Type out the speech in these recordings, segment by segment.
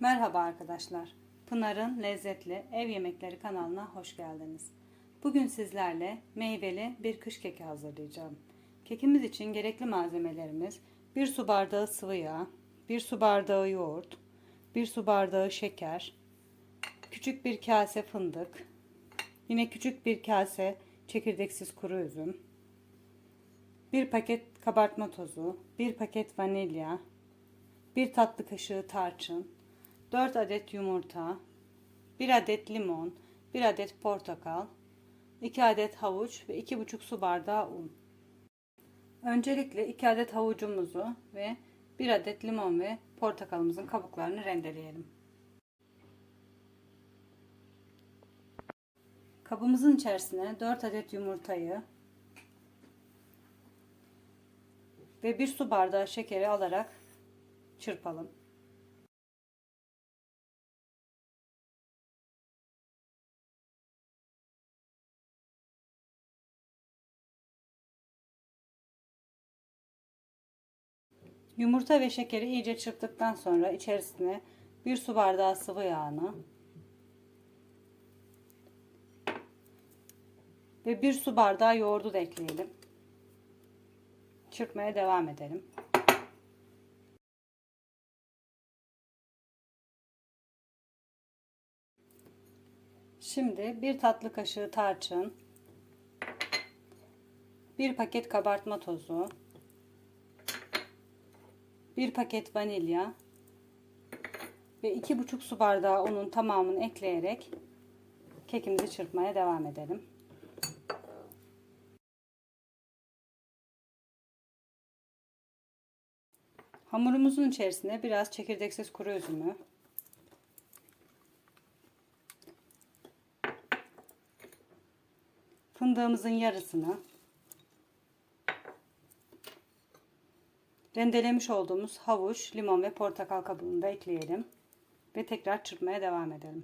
Merhaba arkadaşlar. Pınar'ın lezzetli ev yemekleri kanalına hoş geldiniz. Bugün sizlerle meyveli bir kış keki hazırlayacağım. Kekimiz için gerekli malzemelerimiz 1 su bardağı sıvı yağ, 1 su bardağı yoğurt, 1 su bardağı şeker, küçük bir kase fındık, yine küçük bir kase çekirdeksiz kuru üzüm, 1 paket kabartma tozu, 1 paket vanilya, 1 tatlı kaşığı tarçın, 4 adet yumurta, 1 adet limon, 1 adet portakal, 2 adet havuç ve 2,5 su bardağı un. Öncelikle 2 adet havucumuzu ve 1 adet limon ve portakalımızın kabuklarını rendeleyelim. Kabımızın içerisine 4 adet yumurtayı ve 1 su bardağı şekeri alarak çırpalım. Yumurta ve şekeri iyice çırptıktan sonra içerisine 1 su bardağı sıvı yağını ve 1 su bardağı yoğurdu da ekleyelim. Çırpmaya devam edelim. Şimdi bir tatlı kaşığı tarçın, bir paket kabartma tozu, bir paket vanilya ve iki buçuk su bardağı unun tamamını ekleyerek kekimizi çırpmaya devam edelim. Hamurumuzun içerisine biraz çekirdeksiz kuru üzümü, fındığımızın yarısını, rendelemiş olduğumuz havuç, limon ve portakal kabuğunu da ekleyelim ve tekrar çırpmaya devam edelim.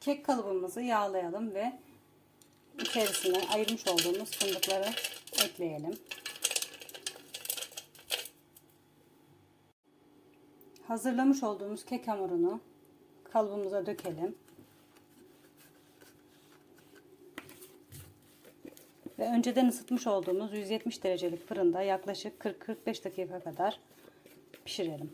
Kek kalıbımızı yağlayalım ve içerisine ayırmış olduğumuz fındıkları ekleyelim. Hazırlamış olduğumuz kek hamurunu kalıbımıza dökelim. Ve önceden ısıtmış olduğumuz 170 derecelik fırında yaklaşık 40-45 dakika kadar pişirelim.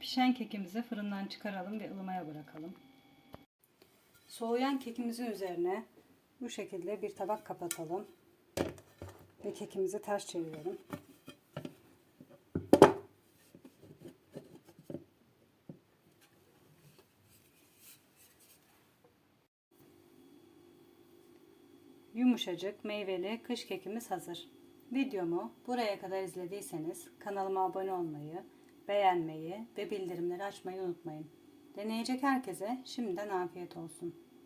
Pişen kekimizi fırından çıkaralım ve ılımaya bırakalım. Soğuyan kekimizin üzerine bu şekilde bir tabak kapatalım. Ve kekimizi ters çevirelim. Yumuşacık meyveli kış kekimiz hazır. Videomu buraya kadar izlediyseniz kanalıma abone olmayı, beğenmeyi ve bildirimleri açmayı unutmayın. Deneyecek herkese şimdiden afiyet olsun.